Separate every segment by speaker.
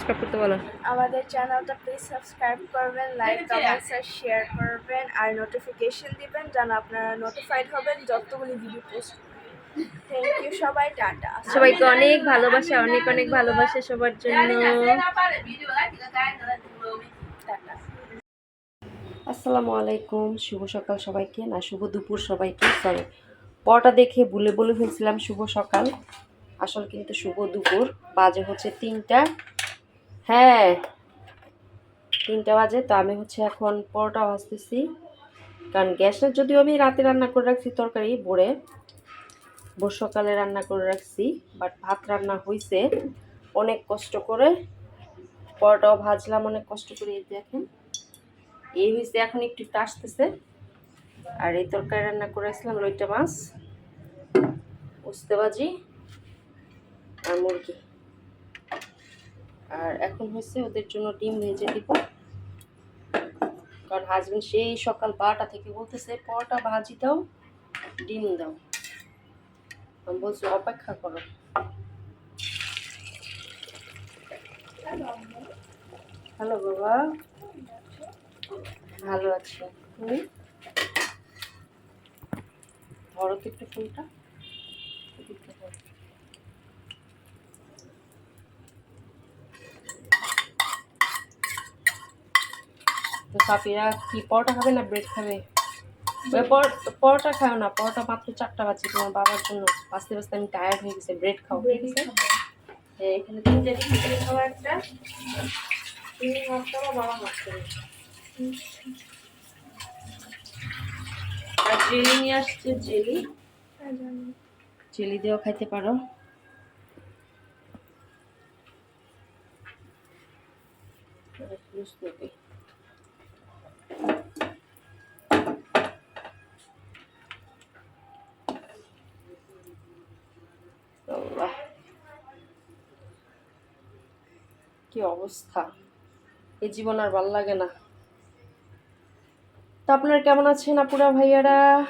Speaker 1: Subscribe করতে বলো।
Speaker 2: আমাদের চ্যানেলটা প্লিজ সাবস্ক্রাইব করবেন লাইক কমেন্টস আর শেয়ার করবেন আর নোটিফিকেশন দিবেন যেন আপনারা নোটিফাইড হবেন যতগুলি ভিডিও পোস্ট থ্যাংক ইউ সবাই টাটা।
Speaker 1: সবাইকে অনেক ভালোবাসা অনেক অনেক ভালোবাসা সবার জন্য। আসসালামু আলাইকুম শুভ সকাল সবাইকে না শুভ দুপুর সবাইকে সরি পরটা দেখে ভুলে বলে ফেলছিলাম শুভ সকাল। আসল কিন্তু শুভ দুপুর বাজে হচ্ছে তিনটা। হ্যাঁ তিনটা বাজে, তো আমি হচ্ছে এখন পরোটা ভাজতেছি। কারণ গ্যাসে যদিও আমি রাতে রান্না করে রাখছি তরকারি, ভোরে সকালে রান্না করে রাখছি বাট ভাত রান্না হয়েছে অনেক কষ্ট করে পরোটাও ভাজলাম, অনেক কষ্ট করে, এই দেখেন। এই হয়েছে এখন একটু একটু আসতেছে। আর এই তরকারি রান্না করে করেছিলাম লইটা মাছ উস্তে ভাজি আর মুরগি। আর এখন হচ্ছে ওদের জন্য ডিম ভেজে দিব। কারণ হাজবেন্ড সেই সকাল বারোটা থেকে বলতেছে, পরোটা ভাজি দাও, ডিম দাও। বলছি, অপেক্ষা করো। হ্যালো বাবা। ভালো আছি। তুমি? ধরো তো একটু ফুলটা তো সাপিরা কি, পরোটা খাবে না ব্রেড খাবে? পরোটা খাও না, পরোটা মাত্র চারটা বাজছে তোমার বাবার জন্য। বাঁচতে বাঁচতে আমি টায়ার্ড হয়ে গেছে ব্রেড খাও এখানে খাওয়া একটা। আর জেলি নিয়ে আসছে দিয়েও খাইতে পারো। কি অবস্থা? এ জীবন আর ভালো লাগে না। তা আপনারা কেমন আছেন আপুরা ভাইয়ারা?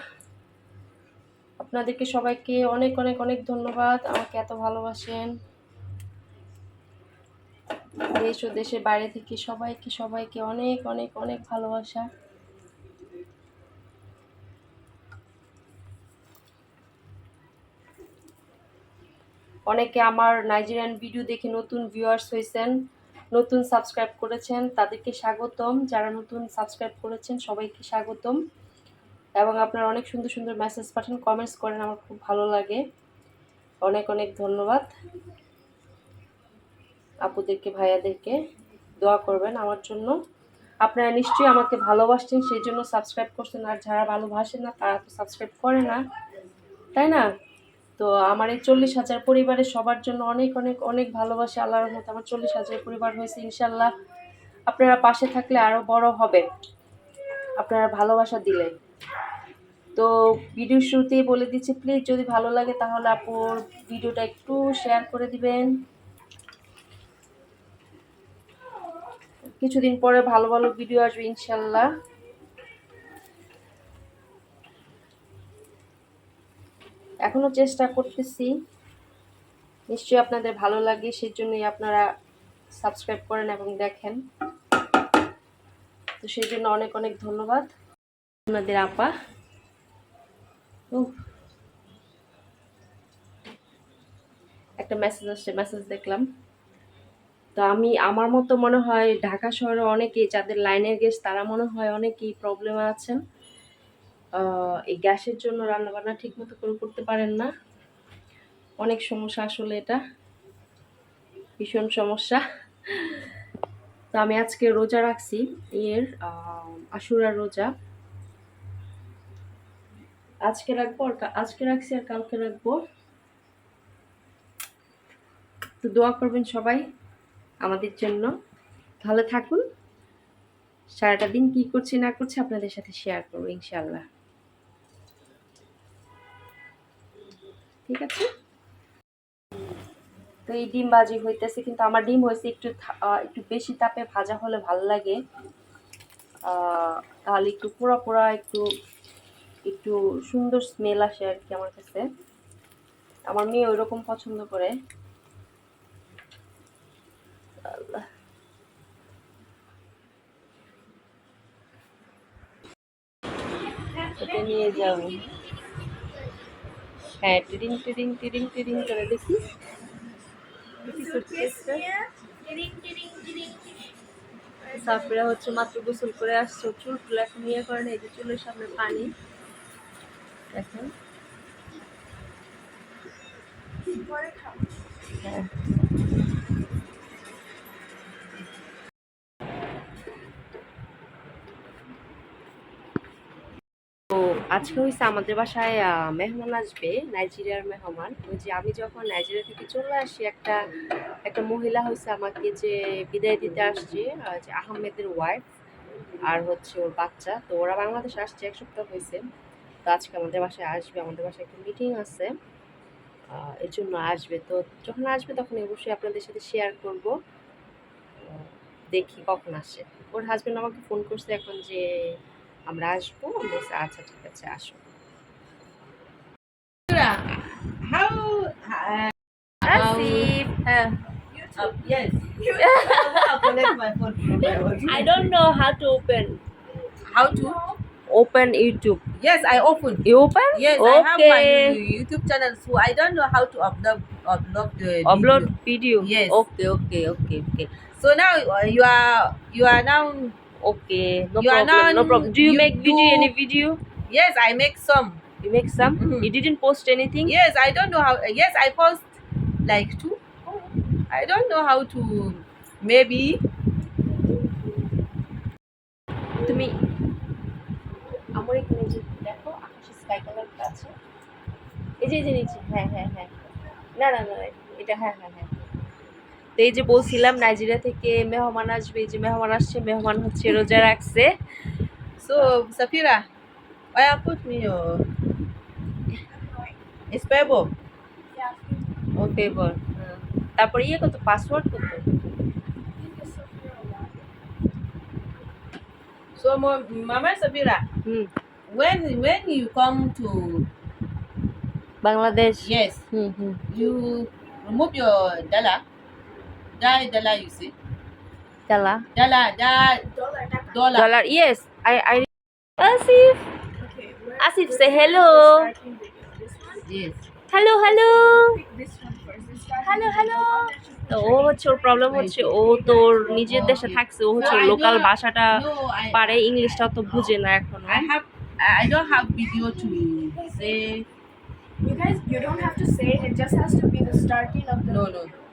Speaker 1: আপনাদেরকে সবাইকে অনেক অনেক অনেক ধন্যবাদ। আমাকে এত ভালোবাসেন। দেশ ও দেশের বাইরে থেকে সবাইকে সবাইকে অনেক অনেক অনেক ভালোবাসা। অনেকে আমার নাইজেরিয়ান ভিডিও দেখে নতুন ভিউয়ার্স হয়েছেন, নতুন সাবস্ক্রাইব করেছেন, তাদেরকে স্বাগতম। যারা নতুন সাবস্ক্রাইব করেছেন, সবাইকে স্বাগতম। এবং আপনারা অনেক সুন্দর সুন্দর মেসেজ পাঠান কমেন্টস করেন, আমার খুব ভালো লাগে। অনেক অনেক ধন্যবাদ। আপুদেরকে, ভাইয়াদেরকে দোয়া করবেন আমার জন্য। আপনারা নিশ্চয়ই আমাকে ভালোবাসছেন, সেই জন্য সাবস্ক্রাইব করছেন। আর যারা ভালোবাসেন না, তারা তো সাবস্ক্রাইব করে না। তাই না? তো আমার এই চল্লিশ হাজার পরিবারের সবার জন্য অনেক অনেক অনেক ভালোবাসা, আল্লাহর মতো আমার চল্লিশ হাজার পরিবার হয়েছে, ইনশাল্লাহ। আপনারা পাশে থাকলে আরও বড় হবে আপনারা ভালোবাসা দিলে। তো ভিডিও শুরুতেই বলে দিচ্ছি প্লিজ যদি ভালো লাগে তাহলে আপুর ভিডিওটা একটু শেয়ার করে দিবেন। কিছুদিন পরে ভালো ভালো ভিডিও আসবে, ইনশাল্লাহ। এখনও চেষ্টা করতেছি। নিশ্চয়ই আপনাদের ভালো লাগে সেই জন্যই আপনারা সাবস্ক্রাইব করেন এবং দেখেন। তো সেই জন্য অনেক অনেক ধন্যবাদ। আপনাদের আপা। একটা মেসেজ আসছে মেসেজ দেখলাম। তো আমি, আমার মতো মনে হয় ঢাকা শহরে অনেকেই, যাদের লাইনের গ্যাস তারা মনে হয় অনেকেই প্রবলেমে আছেন। এই গ্যাসের জন্য রান্নাবান্না ঠিক মতো করে করতে পারেন না। অনেক সমস্যা আসলে এটা। ভীষণ সমস্যা। তো আমি আজকে রোজা রাখছি, এর আশুরার রোজা। আজকে রাখব আর আজকে রাখছি আর কালকে রাখব। তো দোয়া করবেন সবাই আমাদের জন্য। ভালো থাকুন। সারাটা দিন কি করছি না করছি আপনাদের সাথে শেয়ার করব ইনশাল্লাহ ঠিক আছে? তো এই ডিম ভাজি হইতেছে, কিন্তু আমার ডিম হয়েছে একটু একটু বেশি তাপে ভাজা হলে ভালো লাগে। তাহলে একটু পোড়া পোড়া একটু একটু সুন্দর স্মেল আসে আর কি আমার কাছে। আমার মেয়ে ওই রকম পছন্দ করে। নিয়ে যাব হ্যাঁ টিরিং টিডিং টিরিং টিরিং করে দেখি। সাফিরা হচ্ছে মাত্র গোসল করে আসছো। চুল টুল এখন ইয়ে করে না, এই যে চুলের সামনে পানি। দেখেন। হ্যাঁ। তো আজকে হয়েছে আমাদের বাসায় মেহমান আসবে, নাইজেরিয়ার মেহমান। ওই যে আমি যখন নাইজেরিয়া থেকে চলে আসি, একটা একটা মহিলা হয়েছে আমাকে যে বিদায় দিতে আসছে যে আহমেদের ওয়াইফ আর হচ্ছে ওর বাচ্চা। তো ওরা বাংলাদেশে আসছে, এক সপ্তাহ হয়েছে তো আজকে আমাদের বাসায় আসবে, আমাদের বাসায় একটা মিটিং আছে। এর জন্য আসবে। তো যখন আসবে তখন অবশ্যই আপনাদের সাথে শেয়ার করব। দেখি কখন আসে। ওর হাজবেন্ড আমাকে ফোন করছে এখন যে আমরা আসবো আমি বলছি, আচ্ছা ঠিক আছে আসো
Speaker 3: How? Uh,
Speaker 1: আসিফ হ্যাঁ
Speaker 3: uh, yes. I'll collect my phone from my husband.
Speaker 1: I don't know how to open
Speaker 3: How to?
Speaker 1: open YouTube.
Speaker 3: Yes, I open.
Speaker 1: You open?
Speaker 3: Yes, I have
Speaker 1: okay.
Speaker 3: my YouTube channel, so I don't know how to upload upload the
Speaker 1: Upload
Speaker 3: video.
Speaker 1: video.
Speaker 3: Yes.
Speaker 1: Okay, okay, okay, okay.
Speaker 3: So now uh, you are you are now
Speaker 1: Okay, no
Speaker 3: You are
Speaker 1: problem, no
Speaker 3: not-
Speaker 1: problem. Do you,
Speaker 3: you
Speaker 1: make video
Speaker 3: do-
Speaker 1: any video?
Speaker 3: yes, I make some.
Speaker 1: You make some?
Speaker 3: Mhm.
Speaker 1: You didn't post anything?
Speaker 3: Yes, I don't know how. Yes, I post like two. I don't know how to. Maybe
Speaker 1: তুমি আমার এখানে যে দেখো আকাশে sky কালারটা আছে এই যে এই যে নিচে হ্যাঁ হ্যাঁ হ্যাঁ না না না এটা হ্যাঁ হ্যাঁ হ্যাঁ তো এই যে বলছিলাম নাইজেরিয়া থেকে মেহমান আসবে এই যে মেহমান আসছে মেহমান হচ্ছে রোজা রাখছে
Speaker 3: so. Safira, why you put me your? It's pebble.
Speaker 2: Yeah,
Speaker 1: O favour তারপরে ইয়ে কত পাসওয়ার্ড কত
Speaker 2: I think it's Sophia one.
Speaker 3: So, Mo- Mama Safira,
Speaker 1: hmm
Speaker 3: when when you come to
Speaker 1: Bangladesh
Speaker 3: yes,
Speaker 1: hmm hmm
Speaker 3: you remove your dollar, die dollar. You
Speaker 1: চালা
Speaker 3: dollar, die
Speaker 2: Dollar.
Speaker 3: dollar.
Speaker 1: Dollar yes I I Asif
Speaker 2: Okay.
Speaker 1: Asif, say hello.
Speaker 3: Yes.
Speaker 1: Hello hello
Speaker 2: Pick this one first. The starting
Speaker 1: Hello, hello.
Speaker 2: That you
Speaker 1: তো ও হচ্ছে ওর problem হচ্ছে ও তোর নিজের দেশে থাকছে ও হচ্ছে
Speaker 3: I
Speaker 1: লোকাল ভাষাটা
Speaker 3: I
Speaker 1: পারে ইংলিশটা তো বুঝে না এখন
Speaker 3: I have I don't have video to say
Speaker 2: You guys, you don't have to say it. It just has to be the starting of the
Speaker 3: No, no.
Speaker 2: You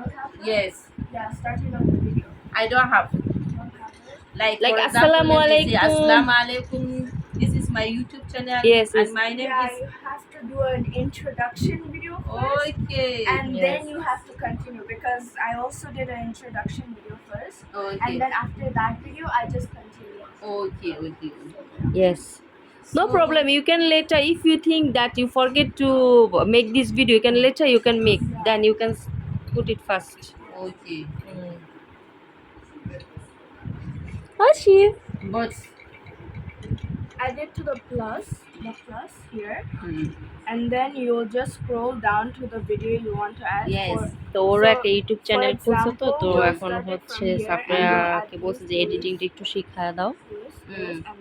Speaker 2: don't have to?
Speaker 3: yes.
Speaker 2: Yeah, starting of the video.
Speaker 3: I don't have
Speaker 2: You don't have it?
Speaker 3: like
Speaker 1: Like,
Speaker 3: for example,
Speaker 1: Assalamu
Speaker 3: let me say,
Speaker 1: alaikum.
Speaker 3: Assalamu alaikum. This is my YouTube channel.
Speaker 1: Yes,
Speaker 3: and my name
Speaker 2: Yeah,
Speaker 3: is
Speaker 2: you have to do an introduction video first.
Speaker 3: okay.
Speaker 2: And
Speaker 1: Yes.
Speaker 2: then you have to continue because I also did an introduction video first.
Speaker 3: okay.
Speaker 2: And then after that video, I just continue.
Speaker 3: okay, okay.
Speaker 1: yes no problem you can later if you think that you forget to make this video you can later you can make then you can s- put it first
Speaker 3: Okay.
Speaker 1: Ashif
Speaker 3: But
Speaker 2: I did to the plus, the plus here.
Speaker 3: hmm,
Speaker 2: And then you'll just scroll down to the video you want to add.
Speaker 3: Yes.
Speaker 2: For,
Speaker 1: তো
Speaker 2: So,
Speaker 1: একটা YouTube
Speaker 2: for
Speaker 1: channel খুলছে তো তো এখন হচ্ছে
Speaker 2: from here and
Speaker 1: সাফরাকে
Speaker 2: add
Speaker 1: বলছে যে এডিটিংটা একটু শিখায় দাও
Speaker 3: Mm.
Speaker 2: and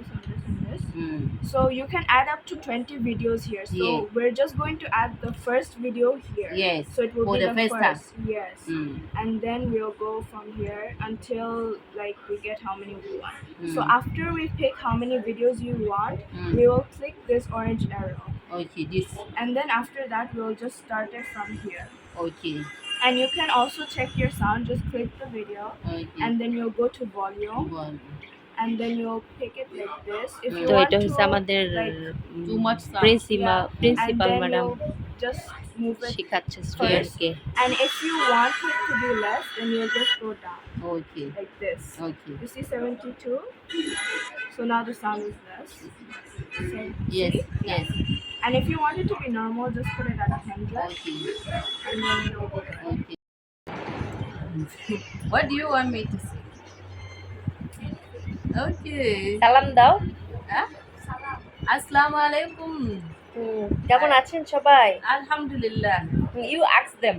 Speaker 2: this, and this, and this,
Speaker 3: hmm.
Speaker 2: So you can add up to 20 videos here. So
Speaker 3: Yeah.
Speaker 2: we're just going to add the first video here.
Speaker 3: Yes,
Speaker 2: So it will
Speaker 3: for
Speaker 2: be
Speaker 3: the
Speaker 2: the,
Speaker 3: first time.
Speaker 2: Yes.
Speaker 3: Hmm,
Speaker 2: And then we'll go from here until like we get how many we want. So
Speaker 3: hmm.
Speaker 2: after we pick how many videos you want,
Speaker 3: Mm.
Speaker 2: we will click this orange arrow.
Speaker 3: Okay, this.
Speaker 2: And then after that we'll just start it from here.
Speaker 3: Okay,
Speaker 2: And you can also check your sound, just click the video
Speaker 3: okay.
Speaker 2: and then you'll go to volume
Speaker 3: One
Speaker 2: and then you'll pick it like this. If you
Speaker 1: তো
Speaker 2: want
Speaker 1: এটা
Speaker 2: to
Speaker 1: হচ্ছে আমাদের
Speaker 2: like,
Speaker 3: Too much sound.
Speaker 1: Principal
Speaker 2: and
Speaker 1: principal
Speaker 2: then
Speaker 1: madam
Speaker 2: you'll just move it
Speaker 1: শেখাচ্ছে স্টুডেন্টকে
Speaker 2: And if you want it to be less, then you'll just go down
Speaker 3: Okay,
Speaker 2: like this.
Speaker 3: okay.
Speaker 2: You see 72? So now the sound is less. So,
Speaker 3: Yes,
Speaker 2: see?
Speaker 3: yes.
Speaker 2: And if you want it to be normal, just put it at 100
Speaker 3: Okay,
Speaker 2: and then you'll go there.
Speaker 3: okay. what do you want me to say? Okay.
Speaker 1: সালাম দাও
Speaker 3: Huh? Assalamu alaikum.
Speaker 1: হুম, কেমন আছেন সবাই
Speaker 3: Alhamdulillah.
Speaker 1: You ask them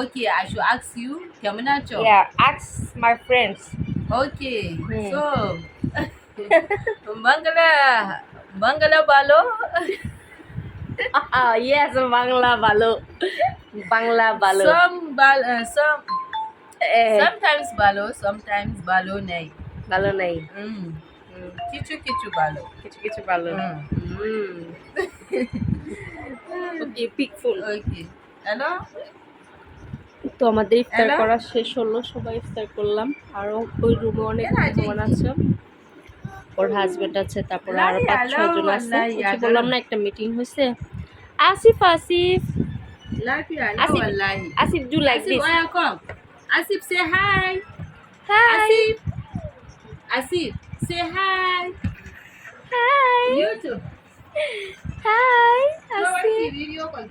Speaker 3: Okay, I should ask you. Kemunacho.
Speaker 1: Yeah ask my friends
Speaker 3: Okay.
Speaker 1: Hmm.
Speaker 3: So Bangala, Bangala balo.
Speaker 1: Yes Bangla ভালো বাংলা ভালো
Speaker 3: Some bal, uh, some
Speaker 1: এ,
Speaker 3: sometimes balo, sometimes balo nay.
Speaker 1: ভালো নাই.
Speaker 3: Kichu kichu balo.
Speaker 1: কিছু কিছু ভালো. Okay pick ফুল
Speaker 3: Okay. Hello?
Speaker 1: তো আমাদের ইফতার করা শেষ হলো সবাই ইফতার করলাম আরও ওই রুমে অনেক মেহমান আছে ওর হাজবেন্ড আছে তারপরে
Speaker 3: আরও
Speaker 1: পাঁচ ছয় জন আছে. বললাম না একটা মিটিং হয়েছে
Speaker 3: Asif Asif
Speaker 1: Asif.
Speaker 3: Asif
Speaker 1: do like this.
Speaker 3: Asif, say hi.
Speaker 1: Hi
Speaker 3: Asif. Asif, say hi.
Speaker 1: Hi
Speaker 3: YouTube. what Asif video call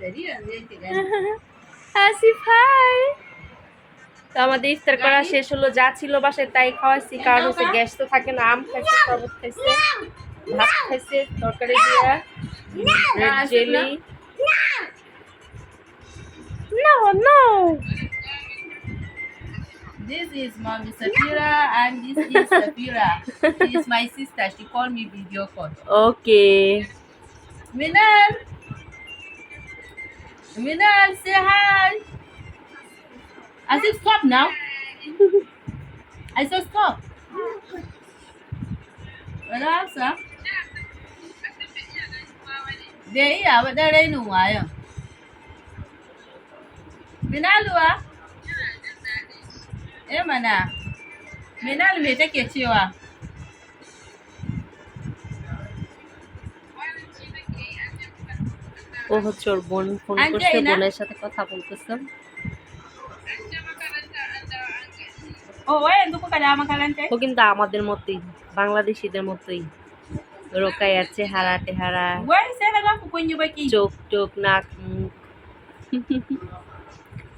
Speaker 1: hi তো আমাদের ইফতার করা শেষ হলো যা ছিল বাসায় তাই খাওয়াইছি। কারণ হচ্ছে গ্যাস তো থাকে না আম খাইছে শরবত খাইছে ভাত খাইছে তরকারি দিয়া। জেলি
Speaker 3: না?
Speaker 1: No.
Speaker 3: This is Mommy Safira and this is Safira. She is my sister. She called me video call.
Speaker 1: Okay.
Speaker 3: Minal. Minal, say hi. I said stop now. I said stop. Wala hafsa. Bai iya dan rainin wayan. Minaluwa? Eh mana. Minal me take cewa?
Speaker 1: ও হচ্ছে ওর বোন phone করছে? বোনের সাথে কথা বলতেছে. ও কিন্তু আমাদের মতোই বাংলাদেশিদের মতোই রোকাই আছে হারা টেহারা. চোখ টোক নাক মুখ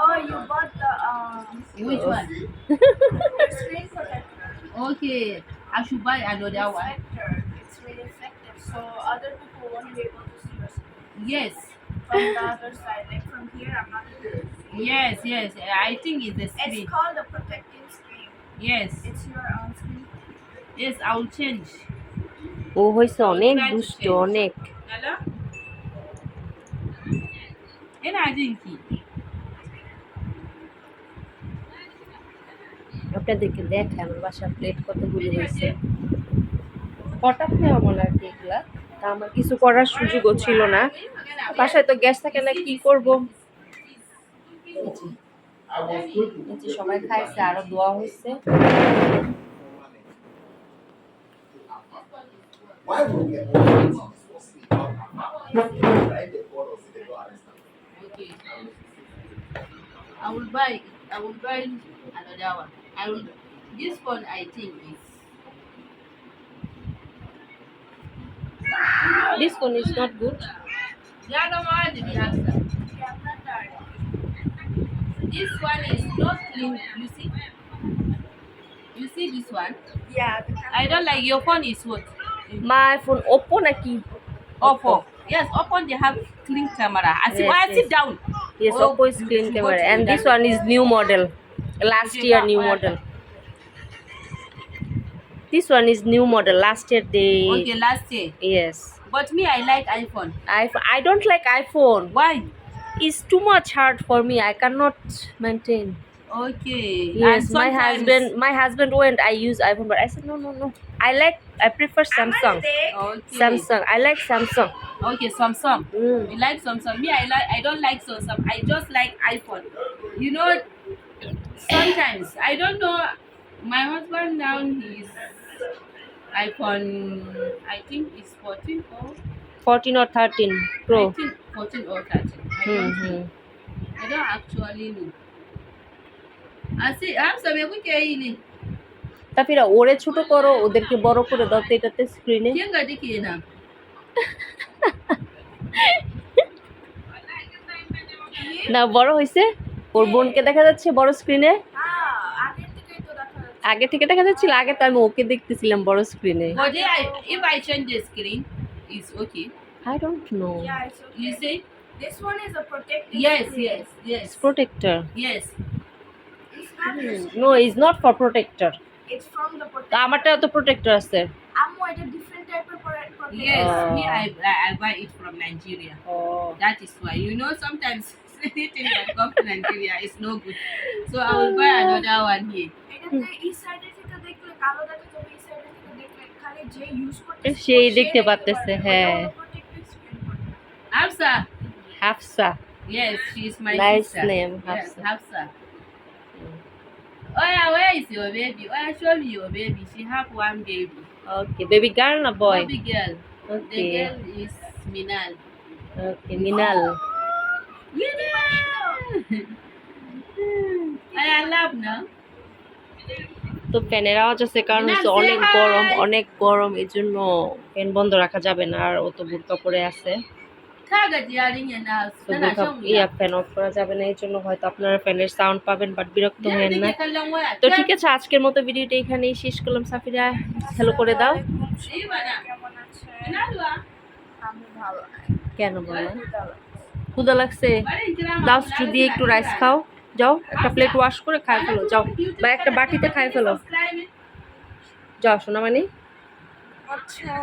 Speaker 2: Oh, you bought the um
Speaker 3: Which one?
Speaker 2: screen protector.
Speaker 3: Okay. I should buy another one.
Speaker 2: Reflector. It's really effective, so other people won't be able to see your screen
Speaker 3: Yes.
Speaker 2: from the other side. Like from here, I'm not able to see.
Speaker 3: Yes, yes. I think it's the
Speaker 2: It's
Speaker 3: screen.
Speaker 2: called a protecting screen.
Speaker 3: Yes.
Speaker 2: It's your own screen.
Speaker 3: Yes, I'll change.
Speaker 1: ও হয়েছে অনেক দুষ্ট অনেক
Speaker 3: Hello? Ina jin ki.
Speaker 1: আপনাদেরকে দেখে আমার বাসার plate কতগুলো হয়েছে। হঠাৎ নেওয়া মনে আর কি এগুলা? তা আমার কিছু করার সুযোগও ছিল না। বাসায় তো গ্যাস থাকে না কি করব? সবাই খাইছে আরও দোয়া হয়েছে।
Speaker 4: we get
Speaker 3: Okay. I will buy I this one I think is.
Speaker 1: This one is not good.
Speaker 3: The other one the
Speaker 2: answer.
Speaker 3: This one is not clean. You see? You see this one?
Speaker 2: Yeah.
Speaker 3: I don't like your phone is what?
Speaker 1: My phone Oppo Naki.
Speaker 3: Oppo. Yes, Oppo they have clean camera. I see.
Speaker 1: Yes,
Speaker 3: why
Speaker 1: yes.
Speaker 3: sit down?
Speaker 1: Yes,
Speaker 3: oh,
Speaker 1: Oppo is
Speaker 3: clean
Speaker 1: camera, and this one is new model. Last year new model. This one is new model. Last year they
Speaker 3: Okay, last year.
Speaker 1: yes.
Speaker 3: But me I like iPhone.
Speaker 1: iPhone. I don't like iPhone.
Speaker 3: Why?
Speaker 1: It's too much hard for me. I cannot maintain.
Speaker 3: Okay.
Speaker 1: Yes, my husband. My husband went. I use iPhone, but I said no, no, no. I like. I prefer Samsung.
Speaker 3: Okay.
Speaker 1: Samsung. I like Samsung.
Speaker 3: Okay, Samsung.
Speaker 1: Mm.
Speaker 3: You like Samsung. Me, I like. I don't like Samsung. I just like iPhone. You know, sometimes I don't know. My husband now he's iPhone. I think it's 14 or
Speaker 1: 14 or 13
Speaker 3: I
Speaker 1: Pro.
Speaker 3: think 14 or 13. I
Speaker 1: Hmm,
Speaker 3: don't
Speaker 1: hmm.
Speaker 3: know. I don't actually know. I see. I'm sorry. We can eat it.
Speaker 1: ওরে ছোট করো ওদেরকে বড় করে দাও তো এটাতে স্ক্রিনে
Speaker 3: Kin gaji kenan.
Speaker 1: না বড় হয়েছে ওর বোনকে দেখা যাচ্ছে বড় স্ক্রিনে আগে থেকে দেখা যাচ্ছিল আগে তো আমি ওকে দেখতেছিলাম বড় স্ক্রিনে
Speaker 2: আমারটা hmm.
Speaker 1: তো প্রোটেক্টর আছে।
Speaker 3: Yes,
Speaker 1: uh,
Speaker 3: me I, I I buy it from Nigeria.
Speaker 1: Oh.
Speaker 3: That is why you know sometimes anything that comes to Nigeria is no good. So I will buy another one here.
Speaker 2: এটাতে এই সাইডে থেকে দেখলে কালো দেখা যাবে এই সাইডে থেকে দেখলে খালি যে ইউজ করতে
Speaker 1: সেই দেখতে পারতেছে, হ্যাঁ।
Speaker 3: Hafsa.
Speaker 1: Hafsa
Speaker 3: Yes, she's my
Speaker 1: Nice
Speaker 3: sister.
Speaker 1: name,
Speaker 3: Yes,
Speaker 1: Hafsa.
Speaker 3: Hafsa. Oh yeah, where is your baby? Oh yeah, show me your baby. She have one baby.
Speaker 1: Okay baby girl না বয়
Speaker 3: Baby girl. The
Speaker 1: okay
Speaker 3: girl is Minal.
Speaker 1: ওকে মিনাল
Speaker 3: I I love now.
Speaker 1: তো ফ্যানের আওয়াজ আছে কারণ হচ্ছে অনেক গরম অনেক গরম এই জন্য ফ্যান বন্ধ রাখা যাবে না আর ও তো বুরকা পরে আছে। ইয়া ফ্যান অফ করা যাবে না এই জন্য হয়তো আপনারা ফ্যানের সাউন্ড পাবেন বাট বিরক্ত হবেন না. তো ঠিক আছে আজকের মতো ভিডিওটা এখানেই শেষ করলাম সাফিরা হ্যালো করে দাও। কেন বলো। ক্ষুদা লাগছে দাও স্টু দিয়ে একটু রাইস খাও, যাও, একটা প্লেট ওয়াশ করে খাই ফেলো, যাও, বা একটা বাটিতে খাই ফেলো। যাও সোনামানি
Speaker 2: আচ্ছা।